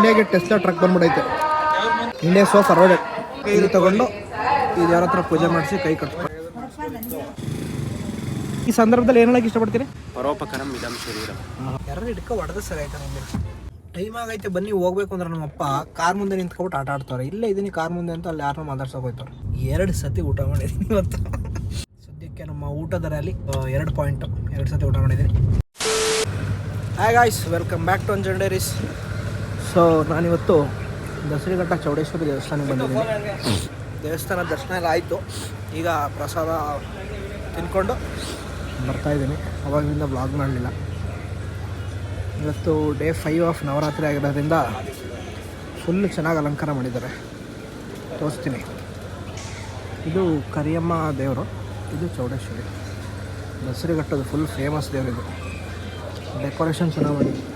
ಇಂಡಿಯಾಗೆ Tesla truck ಬಂದ್ಬಿಡೈತೆ. India so forwarded ಇದು ತಗೊಂಡು ಇದು ಯಾರ ಹತ್ರ ಪೂಜೆ ಮಾಡಿಸಿ ಕೈ ಕಟ್ಕೊಂಡು ಈ ಸಂದರ್ಭದಲ್ಲಿ ಏನು ಹೇಳಕ್ಕೆ ಇಷ್ಟಪಡ್ತೀರಿ? ಪರೋಪಕರಂ ಇದಂ ಶರೀರ. ಯಾರು ಹಿಡ್ಕೊ ಹೊಡೆದ ಸರಿ ಆಯ್ತಾ ನಿಮಗೆ? ಟೈಮ್ ಆಗೈತೆ ಬನ್ನಿ ಹೋಗ್ಬೇಕು ಅಂದ್ರೆ ನಮ್ಮಪ್ಪ ಕಾರ್ ಮುಂದೆ ನಿಂತ್ಕೊಬಿಟ್ಟು ಆಟ ಆಡ್ತಾರೆ. ಇಲ್ಲೇ ಇದೀನಿ ಕಾರ್ ಮುಂದೆ ಅಂತ ಅಲ್ಲಿ ಯಾರನ್ನೂ ಮಾತಾಡ್ಸೋಕೆ ಹೋಯ್ತಾರೆ. ಎರಡು ಸತಿ ಊಟ ಮಾಡಿದ್ದೀನಿ ಇವತ್ತು. ಸದ್ಯಕ್ಕೆ ನಮ್ಮ ಊಟದ ರ್ಯಾಲಿ ಎರಡು ಪಾಯಿಂಟ್ ಎರಡು ಸತಿ ಊಟ ಮಾಡಿದ್ದೀನಿ hi guys welcome back to Anjan diaries so, ನಾನಿವತ್ತು ದಸರಿಘಟ್ಟ ಚೌಡೇಶ್ವರಿ ದೇವಸ್ಥಾನಕ್ಕೆ ಬಂದಿದ್ದೀನಿ. ದೇವಸ್ಥಾನ ದರ್ಶನ ಎಲ್ಲ ಆಯಿತು. ಈಗ ಪ್ರಸಾದ ತಿನ್ಕೊಂಡು ಬರ್ತಾಯಿದ್ದೀನಿ ಅವಾಗಿಂದ ಬ್ಲಾಗ್ ಮಾಡಲಿಲ್ಲ. ಇವತ್ತು ಡೇ ಫೈವ್ ಆಫ್ ನವರಾತ್ರಿ ಆಗಿರೋದ್ರಿಂದ ಫುಲ್ ಚೆನ್ನಾಗಿ ಅಲಂಕಾರ ಮಾಡಿದ್ದಾರೆ. ತೋರಿಸ್ತೀನಿ. ಇದು ಕರಿಯಮ್ಮ ದೇವರು, ಇದು ಚೌಡೇಶ್ವರಿ. ದಸರಿಘಟ್ಟದ ಫುಲ್ ಫೇಮಸ್ ದೇವರಿದು ಡೆಕೋರೇಷನ್ ಚೆನ್ನಾಗಿ ಮಾಡಿ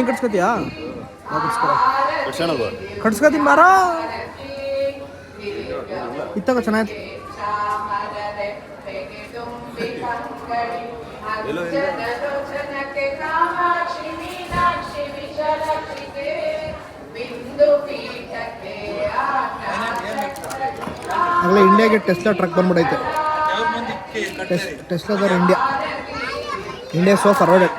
ನೀನು ಕಟ್ಸ್ಕೊತೀಯಾ? ಕಟ್ಸ್ಕೊಳ. ಕಳ್ಸೋಣದು ಕಟ್ಸ್ಕೊತೀನಿ ಬಾರ ಇತ್ತಾಗ ಚೆನ್ನಾಗಿ ಎಲ್ಲೋ ಆಗಲೇ ಇಂಡಿಯಾಗೆ ಟೆಸ್ಲಾ ಟ್ರಕ್ ಬಂದ್ಬಿಡೈತೆ. ಟೆಸ್ಲಾದವ್ರು ಇಂಡಿಯಾ ಇಂಡಿಯಾ ಸೋ ಫಾರ್ವರ್ಡೆಡ್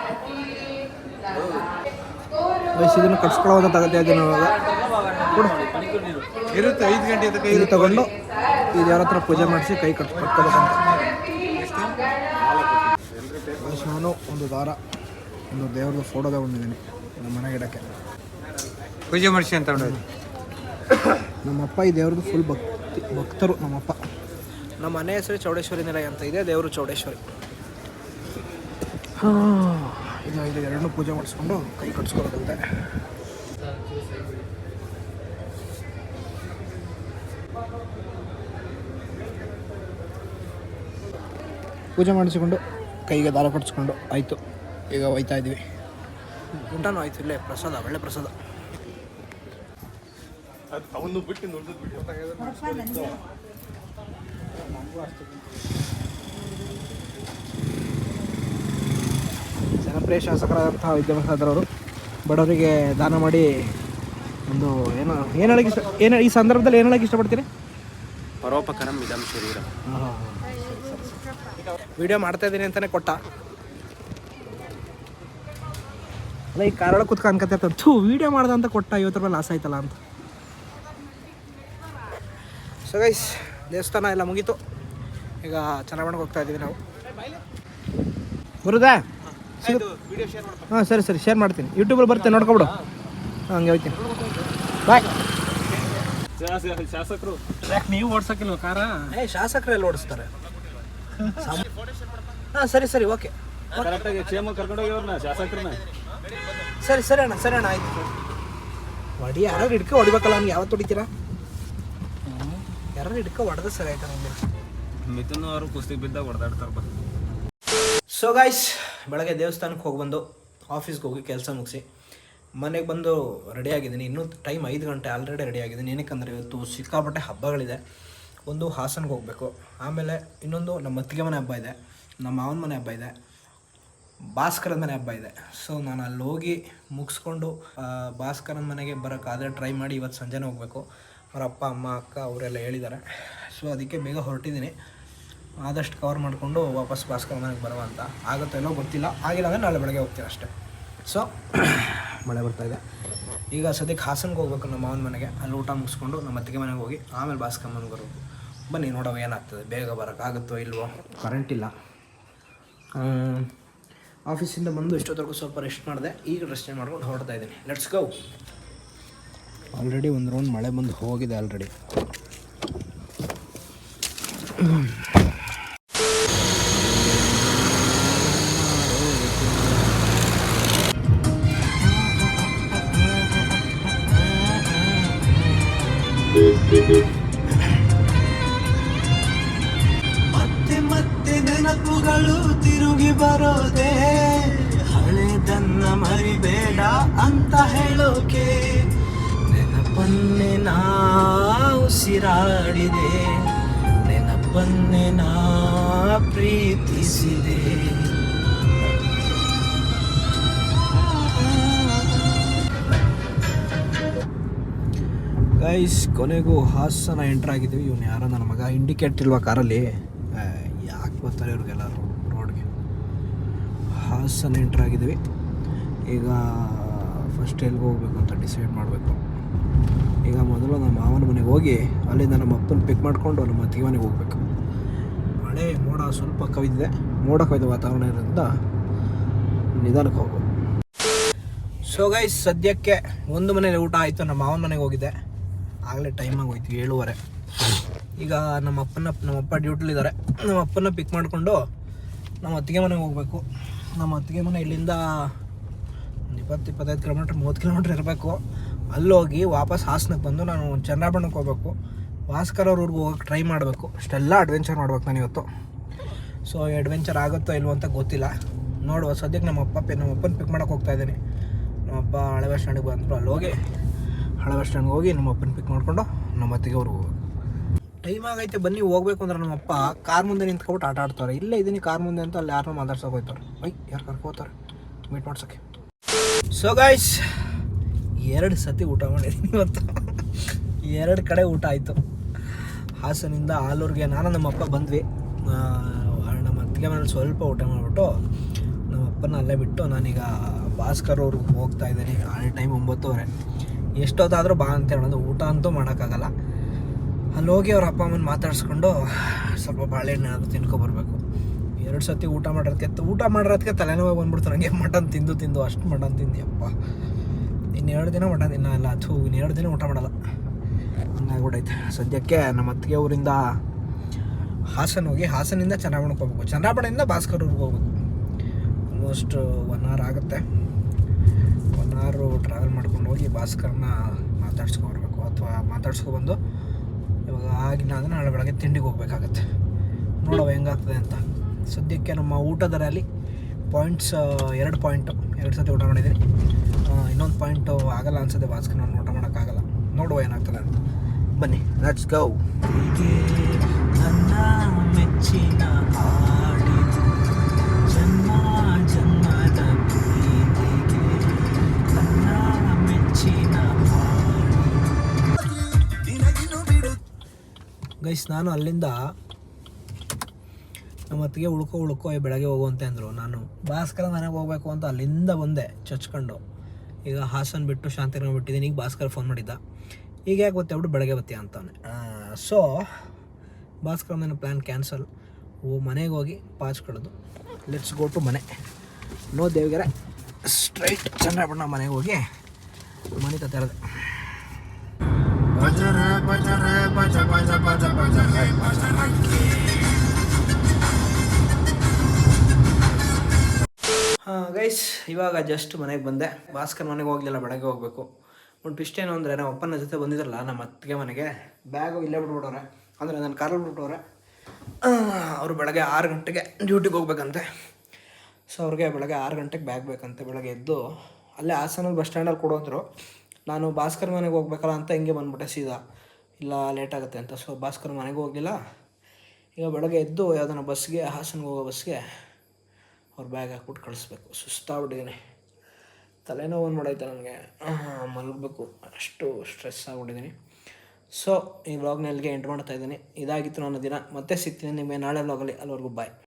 ವಯಸ್ಸು ಇದನ್ನು ಕಟ್ಸ್ಕೊಳ್ಳೋದ ತಗತ್ತೆ ಅದನ್ನು ಇವಾಗ. ಇರುತ್ತೆ ಐದು ಗಂಟೆ ತನಕ ಇಲ್ಲಿ ತಗೊಂಡು ಇದು ಯಾರ ಹತ್ರ ಪೂಜೆ ಮಾಡಿಸಿ ಕೈ ಕಟ್ ಕಟ್ಕೋಬೇಕಂತ. ನಾನು ಒಂದು ದಾರ ಒಂದು ದೇವ್ರದ್ದು ಫೋಟೋ ತಗೊಂಡಿದ್ದೀನಿ ನಮ್ಮ ಮನೆ ಗಿಡಕ್ಕೆ. ಪೂಜೆ ಮಾಡಿಸಿ ಅಂತ ನಮ್ಮ ನಮ್ಮಪ್ಪ ಈ ದೇವ್ರದ್ದು ಫುಲ್ ಭಕ್ತಿ ಭಕ್ತರು ನಮ್ಮಪ್ಪ. ನಮ್ಮ ಮನೆ ಹೆಸರು ಚೌಡೇಶ್ವರಿ ನಿಲಯ ಅಂತ ಇದೆ ದೇವರು ಚೌಡೇಶ್ವರಿ. ಇಲ್ಲಿ ಎರಡನ್ನೂ ಪೂಜೆ ಮಾಡಿಸ್ಕೊಂಡು ಕೈ ಕಟ್ಸ್ಕೊಳ್ಳೋದಂತೆ. ಪೂಜೆ ಮಾಡಿಸಿಕೊಂಡು ಕೈಗೆ ದಾರ ಕಟ್ಸ್ಕೊಂಡು ಆಯಿತು. ಈಗ ಹೋಯ್ತಾ ಇದ್ವಿ ಊಟನೂ ಆಯಿತು ಇಲ್ಲೇ ಪ್ರಸಾದ ಒಳ್ಳೆ ಪ್ರಸಾದ. ಅವನು ಬಿಟ್ಟು ಜನಪ್ರಿಯ ಶಾಸಕರಾದಂತಹ ವಿದ್ಯಾಭಾಸ್ಕರವರು ಬಡವರಿಗೆ ದಾನ ಮಾಡಿ ಒಂದು ಏನು ಏನು ಹೇಳಕ್ಕೆ ಇಷ್ಟ ಏನ ಈ ಸಂದರ್ಭದಲ್ಲಿ ಏನು ಹೇಳಕ್ಕೆ ಇಷ್ಟಪಡ್ತೀರಿ? ಪರೋಪಕರಂ ಇದಂ ಶರೀರ. ವಿಡಿಯೋ ಮಾಡ್ತಾ ಇದ್ದೀನಿ ಅಂತಲೇ ಕೊಟ್ಟ. ಅಲ್ಲ ಈ ಕಾರೊಳಗೆ ಕುತ್ಕ ಅನ್ಕತ್ತಿರ್ತಾರೆ ಥೂ ವಿಡಿಯೋ ಮಾಡ್ದ ಅಂತ ಕೊಟ್ಟ ಐವತ್ತು ರೂಪಾಯಿ ಲಾಸ್ ಆಯ್ತಲ್ಲ ಅಂತ. ಸೊ ಗೈಸ್ ದೇವಸ್ಥಾನ ಎಲ್ಲ ಮುಗೀತು. ಈಗ ಚೆನ್ನಾಗಿ ಹೋಗ್ತಾ ಇದ್ದೀವಿ ನಾವು. ಬರುದಾ ಹಾಂ ಸರಿ ಸರಿ ಶೇರ್ ಮಾಡ್ತೀನಿ. ಯೂಟ್ಯೂಬಲ್ಲಿ ಬರ್ತೇನೆ ನೋಡ್ಕೊಬಿಡು. ಹಾಂ ಹಂಗೆ ಹೋಗ್ತೀನಿ ಬಾಯ್ ಶಾಸಕರು. ಯಾಕೆ ನೀವು ಓಡಿಸಕಿಲ್ಲ ಕಾರ? ಏ ಶಾಸಕರು ಎಲ್ಲ ಓಡಿಸ್ತಾರೆ? ಹಾಂ ಸರಿ ಸರಿ ಓಕೆ. ಕರೆಕ್ಟಾಗಿ ಕ್ಷೇಮ ಕರ್ಕೊಂಡೋಗ್ಯವ್ರನ್ನ ಶಾಸಕರನ್ನ. ಸರಿ ಸರಿ ಅಣ್ಣ ಸರಿ ಅಣ್ಣ ಆಯ್ತು. ಹೊಡಿ ಯಾರು ಹಿಡ್ಕೊ ಹೊಡಿಬೇಕಲ್ಲ ಅವ್ನಿಗೆ ಯಾವತ್ತು ಹೊಡಿತೀರಾ? ಯಾರು ಹಿಡ್ಕೊ ಹೊಡೆದ ಸರಿ ಆಯ್ತಾ ನಮಗೆ ಮಿಥುನ್ ಅವರು ಕುಸ್ತಿ ಬಿದ್ದಾಗ ಹೊಡೆದಾಡ್ತಾರ ಸೊ ಗಾಯ್ಸ್ ಬೆಳಗ್ಗೆ ದೇವಸ್ಥಾನಕ್ಕೆ ಹೋಗಿ ಬಂದು ಆಫೀಸ್ಗೆ ಹೋಗಿ ಕೆಲಸ ಮುಗಿಸಿ, ಮನೆಗೆ ಬಂದು ರೆಡಿ ಆಗಿದ್ದೀನಿ. ಇನ್ನೂ ಟೈಮ್ ಐದು ಗಂಟೆ ಆಲ್ರೆಡಿ ರೆಡಿ ಆಗಿದ್ದೀನಿ. ಏನಕ್ಕಂದರೆ ಇವತ್ತು ಸಿಕ್ಕಾಪಟ್ಟೆ ಹಬ್ಬಗಳಿದೆ. ಒಂದು ಹಾಸನ್ಗೆ ಹೋಗಬೇಕು. ಆಮೇಲೆ ಇನ್ನೊಂದು ನಮ್ಮ ಅತ್ತಿಗೆ ಮನೆ ಹಬ್ಬ ಇದೆ, ನಮ್ಮ ಮಾವನ ಮನೆ ಹಬ್ಬ ಇದೆ, ಭಾಸ್ಕರನ ಮನೆ ಹಬ್ಬ ಇದೆ. ಸೊ ನಾನು ಅಲ್ಲಿ ಹೋಗಿ ಮುಗಿಸ್ಕೊಂಡು ಭಾಸ್ಕರನ ಮನೆಗೆ ಬರೋಕ್ಕಾದರೆ ಟ್ರೈ ಮಾಡಿ ಇವತ್ತು ಸಂಜೆನೇ ಹೋಗಬೇಕು. ಅವರ ಅಪ್ಪ, ಅಮ್ಮ, ಅಕ್ಕ, ಅವರೆಲ್ಲ ಹೇಳಿದ್ದಾರೆ. ಸೊ ಅದಕ್ಕೆ ಬೇಗ ಹೊರಟಿದ್ದೀನಿ. ಆದಷ್ಟು ಕವರ್ ಮಾಡಿಕೊಂಡು ವಾಪಸ್ ಭಾಸ್ಕರ ಮನೆಗೆ ಬರುವ ಅಂತ. ಆಗುತ್ತೋ ಏನೋ ಗೊತ್ತಿಲ್ಲ. ಆಗಿಲ್ಲ ಅಂದರೆ ನಾಳೆ ಬೆಳಗ್ಗೆ ಹೋಗ್ತೀನಿ ಅಷ್ಟೇ. ಸೊ ಮಳೆ ಬರ್ತಾ ಇದೆ. ಈಗ ಸದ್ಯಕ್ಕೆ ಹಾಸನಗೆ ಹೋಗ್ಬೇಕು ನಮ್ಮ ಮಾವನ ಮನೆಗೆ. ಅಲ್ಲಿ ಊಟ ಮುಗಿಸ್ಕೊಂಡು ನಮ್ಮ ಅತ್ತಿಗೆ ಮನೆಗೆ ಹೋಗಿ ಆಮೇಲೆ ಭಾಸ್ಕರ ಮನೆಗೆ ಬರೋದು. ಬನ್ನಿ ನೋಡೋ ಏನಾಗ್ತದೆ. ಬೇಗ ಬರೋಕ್ಕಾಗುತ್ತೋ ಇಲ್ವೋ? ಕರೆಂಟ್ ಇಲ್ಲ. ಆಫೀಸಿಂದ ಬಂದು ಇಷ್ಟೊತ್ತರೆಗೂ ಸ್ವಲ್ಪ ರೆಸ್ಟ್ ಮಾಡಿದೆ. ಈಗ ರೆಸ್ಟ್ ಮಾಡ್ಕೊಂಡು ಹೊರಡ್ತಾ ಇದ್ದೀನಿ. ಲೆಟ್ಸ್ ಗೋ ಆಲ್ರೆಡಿ ಒಂದು ರೌಂಡ್ ಮಳೆ ಬಂದು ಹೋಗಿದೆ ಆಲ್ರೆಡಿ ಉಸಿರಾಡಿದೆ ನೆನಪನ್ನೇ ನಾ ಪ್ರೀತಿಸಿದೆ. ಗೈಸ್ ಕೊನೆಗೂ ಹಾಸನ ಎಂಟ್ರ್ ಆಗಿದ್ದೀವಿ. ಇವನು ಯಾರೋ ನನ್ನ ಮಗ. ಇಂಡಿಕೇಟ್ ಇಲ್ವಾ ಕಾರಲ್ಲಿ? ಯಾಕೆ ಬರ್ತಾರೆ ಇವ್ರಿಗೆಲ್ಲರೂ ರೋಡ್ಗೆ ಹಾಸನ ಎಂಟ್ರ್ ಆಗಿದ್ದೀವಿ. ಈಗ ಫಸ್ಟ್ ಎಲ್ಲಿಗೆ ಹೋಗ್ಬೇಕು ಅಂತ ಡಿಸೈಡ್ ಮಾಡಬೇಕು. ಈಗ ನಮ್ಮ ಮಾವನ ಮನೆಗೆ ಹೋಗಿ, ಅಲ್ಲಿಂದ ನಮ್ಮ ಅಪ್ಪನ ಪಿಕ್ ಮಾಡಿಕೊಂಡು ನಮ್ಮ ಅತ್ತಿಗೆ ಮನೆಗೆ ಹೋಗ್ಬೇಕು. ಮಳೆ, ಮೋಡ ಸ್ವಲ್ಪ ಕವಿದಿದೆ. ಮೋಡ ಕವಿದ ವಾತಾವರಣ ಇರೋದ್ರಿಂದ ನಿಧಾನಕ್ಕೆ ಹೋಗ್ಬೋದು ಸೊ ಗೈಸ್ ಸದ್ಯಕ್ಕೆ ಒಂದು ಮನೇಲಿ ಊಟ ಆಯಿತು, ನಮ್ಮ ಮಾವನ ಮನೆಗೆ ಹೋಗಿದ್ದೆ ಆಗಲೇ ಟೈಮ್ ಆಗೋಯ್ತು ಏಳುವರೆ. ಈಗ ನಮ್ಮ ಅಪ್ಪನ, ನಮ್ಮ ಅಪ್ಪ ಡ್ಯೂಟಿಲಿದ್ದಾರೆ ನಮ್ಮ ಅಪ್ಪನ ಪಿಕ್ ಮಾಡಿಕೊಂಡು ನಮ್ಮ ಅತ್ತಿಗೆ ಮನೆಗೆ ಹೋಗಬೇಕು. ನಮ್ಮ ಅತ್ತಿಗೆ ಮನೆ ಇಲ್ಲಿಂದ ಒಂದು ಇಪ್ಪತ್ತು, ಇಪ್ಪತ್ತೈದು ಕಿಲೋಮೀಟ್ರ್ ಮೂವತ್ತು ಕಿಲೋಮೀಟ್ರ್ ಇರಬೇಕು. ಅಲ್ಲೋಗಿ ವಾಪಸ್ ಹಾಸನಕ್ಕೆ ಬಂದು ನಾನು ಚಂದ್ರಾಭರಣಕ್ಕೆ ಹೋಗ್ಬೇಕು. ಭಾಸ್ಕರ್ ಅವ್ರಿಗೆ ಹೋಗಕ್ಕೆ ಟ್ರೈ ಮಾಡಬೇಕು. ಅಷ್ಟೆಲ್ಲ ಅಡ್ವೆಂಚರ್ ಮಾಡ್ಬೇಕು ನಾನು ಇವತ್ತು. ಸೊ ಅಡ್ವೆಂಚರ್ ಆಗುತ್ತೋ ಇಲ್ವೋ ಅಂತ ಗೊತ್ತಿಲ್ಲ. ನೋಡುವ, ಸದ್ಯಕ್ಕೆ ನಮ್ಮ ಅಪ್ಪ ಪೆ ನಮ್ಮ ಅಪ್ಪನ ಪಿಕ್ ಮಾಡೋಕೆ ಹೋಗ್ತಾ ಇದ್ದೀನಿ. ನಮ್ಮಪ್ಪ ಹಳೆ ಬಸ್ ಸ್ಟ್ಯಾಂಡಿಗೆ ಬಂದರು ಅಲ್ಲಿ ಹೋಗಿ ಹಳೆ ಬಸ್ ಸ್ಟ್ಯಾಂಡ್ಗೆ ಹೋಗಿ ನಮ್ಮ ಅಪ್ಪನ ಪಿಕ್ ಮಾಡಿಕೊಂಡು ನಮ್ಮ ಅತ್ತಿಗೆ ಅವ್ರಿಗೆ ಟೈಮ್ ಆಗೈತೆ, ಬನ್ನಿ ಹೋಗ್ಬೇಕು ಅಂದ್ರೆ ನಮ್ಮಪ್ಪ ಕಾರ್ ಮುಂದೆ ನಿಂತ್ಕೊಬಿಟ್ಟು ಆಟ ಆಡ್ತಾರೆ. ಇಲ್ಲೇ ಇದ್ದೀನಿ ಕಾರ್ ಮುಂದೆ ಅಂತ ಅಲ್ಲಿ ಯಾರನ್ನೂ ಮಾತಾಡ್ಸೋಕೆ ಹೋಗ್ತಾರೆ. ಐ ಯಾರು ಕರ್ಕೋತಾರೆ ಮೀಟ್ ಮಾಡ್ಸೋಕ್ಕೆ. ಸೊ ಗಾಯ್ಸ್ ಎರಡು ಸತಿ ಊಟ ಮಾಡಿದ್ದೀನಿ ಇವತ್ತು. ಎರಡು ಕಡೆ ಊಟ ಆಯಿತು. ಹಾಸನಿಂದ ಆಲೂರಿಗೆ ನಾನು, ನಮ್ಮ ಅಪ್ಪ ಬಂದ್ವಿ. ನಮ್ಮ ಅತ್ತಿಗೆ ಮನೇಲಿ ಸ್ವಲ್ಪ ಊಟ ಮಾಡಿಬಿಟ್ಟು ನಮ್ಮ ಅಪ್ಪನ ಅಲ್ಲೇ ಬಿಟ್ಟು ನಾನೀಗ ಭಾಸ್ಕರ್ ಅವ್ರಿಗೆ ಹೋಗ್ತಾ ಇದ್ದೀನಿ. ಆ ಟೈಮ್ ಒಂಬತ್ತುವರೆ. ಎಷ್ಟೊತ್ತಾದರೂ ಬಾ ಅಂತ ಹೇಳೋದು. ಊಟ ಅಂತೂ ಮಾಡೋಕ್ಕಾಗಲ್ಲ. ಅಲ್ಲಿ ಹೋಗಿ ಅವ್ರ ಅಪ್ಪ ಅಮ್ಮನ ಮಾತಾಡಿಸ್ಕೊಂಡು ಸ್ವಲ್ಪ ಬಾಳೆಹಣ್ಣು ಏನಾದರೂ ತಿನ್ಕೊಬರ್ಬೇಕು. ಎರಡು ಸತಿ ಊಟ ಮಾಡೋದಕ್ಕೆ ಊಟ ಮಾಡಿರೋದಕ್ಕೆ ತಲೆನೋವು ಬಂದ್ಬಿಡ್ತು. ನನಗೆ ಮಟನ್ ತಿಂದು ತಿಂದು ಅಷ್ಟು ಮಟನ್ ತಿಂದು ಅಪ್ಪ ದಿನ ದಿನ ಊಟ ತಿನ್ನ ಇಲ್ಲ ಅಥೂ ಇನ್ನು ಎರಡು ದಿನ ಊಟ ಮಾಡಲ್ಲ. ಹಂಗಾಗ್ಬಿಟ್ಟೈತೆ ಸದ್ಯಕ್ಕೆ ನಮ್ಮ ಅತ್ತಿಗೆ ಊರಿಂದ ಹಾಸನ ಹೋಗಿ ಹಾಸನಿಂದ ಚನ್ನಾಪಣಕ್ಕೆ ಹೋಗ್ಬೇಕು. ಚನ್ನಾಪಣೆಯಿಂದ ಊರಿಗೆ ಹೋಗ್ಬೇಕು. ಆಲ್ಮೋಸ್ಟ್ ಒನ್ ಅವರ್ ಆಗುತ್ತೆ. ಒನ್ ಅವರು ಟ್ರಾವೆಲ್ ಮಾಡ್ಕೊಂಡು ಹೋಗಿ ಭಾಸ್ಕರ್ನ ಮಾತಾಡ್ಸ್ಕೊಬರ್ಬೇಕು ಅಥವಾ ಮಾತಾಡ್ಸ್ಕೊಬಂದು ಇವಾಗ ಆಗಿನ ಅಂದರೆ ನಾಳೆ ಬೆಳಗ್ಗೆ ತಿಂಡಿಗೆ ಹೋಗ್ಬೇಕಾಗತ್ತೆ. ನೋಡುವ ಹೆಂಗಾಗ್ತದೆ ಅಂತ. ಸದ್ಯಕ್ಕೆ ನಮ್ಮ ಊಟದ ರ್ಯಾಲಿ ಪಾಯಿಂಟ್ಸ್ ಎರಡು ಪಾಯಿಂಟು ಎರಡು ಸತಿ ಊಟ ಮಾಡಿದ್ದೀನಿ. ಇನ್ನೊಂದು ಪಾಯಿಂಟು ಆಗಲ್ಲ ಅನ್ಸುತ್ತೆ ಭಾಸ್ಕರ್, ನಾನು ಊಟ ಮಾಡೋಕ್ಕಾಗಲ್ಲ ನೋಡುವ ಏನಾಗ್ತದೆ ಅಂತ. ಬನ್ನಿ ಲೆಟ್ಸ್ ಗೌ ನನ್ನ ಮೆಚ್ಚಿನ ಮೆಚ್ಚಿನ ಗೈಸ್ ನಾನು ಅಲ್ಲಿಂದ ನಮ್ಮ ಅತ್ತಿಗೆ ಉಳ್ಕೋ ಉಳ್ಕೊ ಬೆಳಗ್ಗೆ ಹೋಗುವಂತೆ ಅಂದರು. ನಾನು ಭಾಸ್ಕರ ಮನೆಗೆ ಹೋಗ್ಬೇಕು ಅಂತ ಅಲ್ಲಿಂದ ಬಂದೆ, ಚಚ್ಕೊಂಡು. ಈಗ ಹಾಸನ್ ಬಿಟ್ಟು ಶಾಂತಿನಗರ ಬಿಟ್ಟಿದ್ದೀನಿ ಈಗ ಭಾಸ್ಕರ್ ಫೋನ್ ಮಾಡಿದ್ದ ಈಗ ಯಾಕೆ ಗೊತ್ತಾಗ್ಬಿಟ್ಟು ಬೆಳಗ್ಗೆ ಬತ್ತಿ ಅಂತಾನೆ ಸೊ ಭಾಸ್ಕರ್ ನನ್ನ ಪ್ಲ್ಯಾನ್ ಕ್ಯಾನ್ಸಲ್ ಓ ಮನೆಗೆ ಹೋಗಿ ಪಾಚ್ಕೊಳ್ಳೋದು ಲೆಟ್ಸ್ ಗೋ ಟು ಮನೆ ನೋ ದೇವಿಗೆರೆ ಸ್ಟ್ರೈಟ್ ಚಂದ್ರಬಣ್ಣ ಮನೆಗೆ ಹೋಗಿ ಮನೆ ತರೋದು ಹಾಂ ಗೈಸ್ ಇವಾಗ ಜಸ್ಟ್ ಮನೆಗೆ ಬಂದೆ. ಭಾಸ್ಕರ್ ಮನೆಗೆ ಹೋಗ್ಲಿಲ್ಲ, ಬೆಳಗ್ಗೆ ಹೋಗಬೇಕು. ಒಂದು ಟ್ವಿಸ್ಟ್ ಏನು ಅಂದರೆ ನಮ್ಮ ಅಪ್ಪನ ಜೊತೆ ಬಂದಿದ್ರಲ್ಲ, ನಮ್ಮ ಅತ್ತಿಗೆ ಮನೆಗೆ. ಬ್ಯಾಗು ಇಲ್ಲೇ ಬಿಟ್ಬಿಟ್ಟವ್ರೆ. ಅಂದರೆ ನನ್ನ ಕಾರಲ್ಲಿ ಬಿಟ್ಬಿಟ್ಟವ್ರೆ. ಅವರು ಬೆಳಗ್ಗೆ ಆರು ಗಂಟೆಗೆ ಡ್ಯೂಟಿಗೆ ಹೋಗ್ಬೇಕಂತೆ. ಸೊ ಅವ್ರಿಗೆ ಬೆಳಗ್ಗೆ ಆರು ಗಂಟೆಗೆ ಬ್ಯಾಗ್ ಬೇಕಂತೆ. ಬೆಳಗ್ಗೆ ಎದ್ದು ಅಲ್ಲೇ ಹಾಸನಲ್ಲಿ ಬಸ್ ಸ್ಟ್ಯಾಂಡಲ್ಲಿ ಕೊಡೋದ್ರು. ನಾನು ಭಾಸ್ಕರ್ ಮನೆಗೆ ಹೋಗ್ಬೇಕಲ್ಲ ಅಂತ ಹಿಂಗೆ ಬಂದ್ಬಿಟ್ಟೆ ಸೀದಾ. ಇಲ್ಲ ಲೇಟ್ ಆಗುತ್ತೆ ಅಂತ. ಸೊ ಭಾಸ್ಕರ್ ಮನೆಗೆ ಹೋಗಿಲ್ಲ ಈಗ ಬೆಳಗ್ಗೆ ಎದ್ದು ಯಾವುದನ್ನ ಬಸ್ಗೆ ಹಾಸನಗೆ ಹೋಗೋ ಬಸ್ಗೆ ಅವ್ರ ಬ್ಯಾಗ್ ಹಾಕ್ಬಿಟ್ಟು ಕಳಿಸ್ಬೇಕು. ಸುಸ್ತಾಗ್ಬಿಟ್ಟಿದ್ದೀನಿ ತಲೆನೋವು ಒಂದು ಮಾಡೈತೆ ನನಗೆ ಮಲಗಬೇಕು. ಅಷ್ಟು ಸ್ಟ್ರೆಸ್ ಆಗಿಬಿಟ್ಟಿದ್ದೀನಿ ಸೊ ಈ ವ್ಲಾಗ್ನ ಇಲ್ಲಿಗೆ ಮಾಡ್ತಾ ಇದ್ದೀನಿ. ಇದಾಗಿತ್ತು ನನ್ನ ದಿನ. ಮತ್ತೆ ಸಿಗ್ತೀನಿ ನಿಮಗೆ ನಾಳೆ ವ್ಲಾಗಲ್ಲಿ ಅಲ್ಲಿವರೆಗೂ ಬಾಯ್